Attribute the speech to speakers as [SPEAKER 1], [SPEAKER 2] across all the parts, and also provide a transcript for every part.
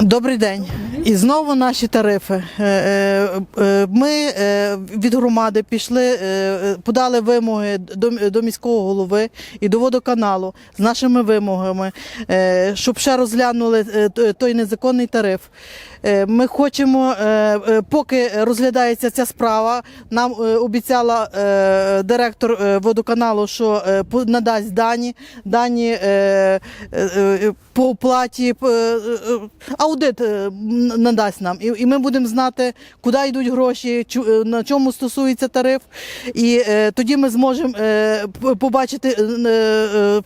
[SPEAKER 1] Добрий день. І знову наші тарифи. Е, е, е, Ми від громади пішли, подали вимоги до, міського голови і до водоканалу з нашими вимогами, щоб ще розглянули той незаконний тариф. Е, Ми хочемо, е, е, поки розглядається ця справа, нам обіцяла директор водоканалу, що надасть дані, дані по оплаті, аудит надасть нам. І, ми будемо знати, куди йдуть гроші, на чому стосується тариф. І тоді ми зможемо побачити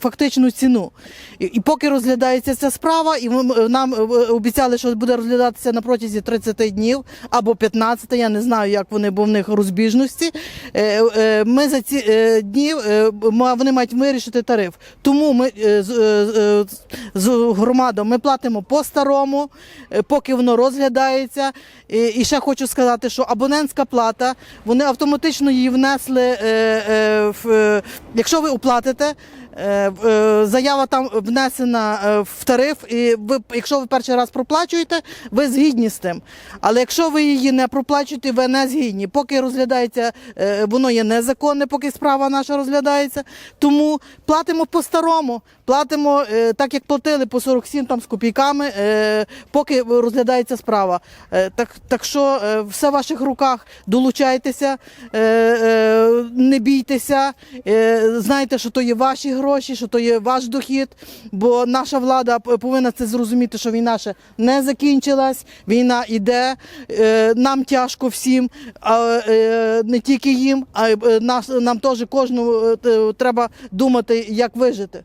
[SPEAKER 1] фактичну ціну. І, поки розглядається ця справа, і нам обіцяли, що буде розглядатися на протязі 30 днів або 15, я не знаю, як вони, бо в них розбіжності. Е, е, Ми за ці е, дні вони мають вирішити тариф. Тому ми з, громадою ми платимо по-старому, е, поки воно розглядається. І, ще хочу сказати, що абонентська плата, вони автоматично її внесли, якщо ви оплатите. Заява там внесена в тариф, і ви, якщо ви перший раз проплачуєте, ви згідні з тим. Але якщо ви її не проплачуєте, ви не згідні. Поки розглядається, е, воно є незаконне, поки справа наша розглядається. Тому платимо по-старому, платимо е, так, як платили по 47 там, з копійками, е, поки розглядається справа. Так, так що все в ваших руках, долучайтеся, не бійтеся, знайте, що то є ваші гроші, що то є ваш дохід, бо наша влада повинна це зрозуміти, що війна ще не закінчилась, війна йде, е, нам тяжко всім, а е, не тільки їм, а е, нам теж кожному треба думати, як вижити.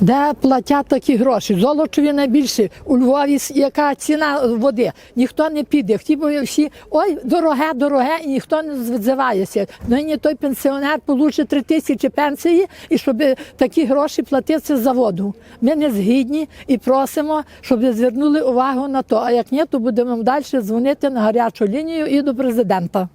[SPEAKER 2] Де платять такі гроші? Золочеві найбільше. У Львові яка ціна води? Ніхто не піде. Хотів би всі, ой, дороге, дороге, і ніхто не звзивається. Нині той пенсіонер получить три тисячі пенсії, і щоб такі гроші платити за воду. Ми не згідні і просимо, щоб звернули увагу на то. А як ні, то будемо далі дзвонити на гарячу лінію і до президента.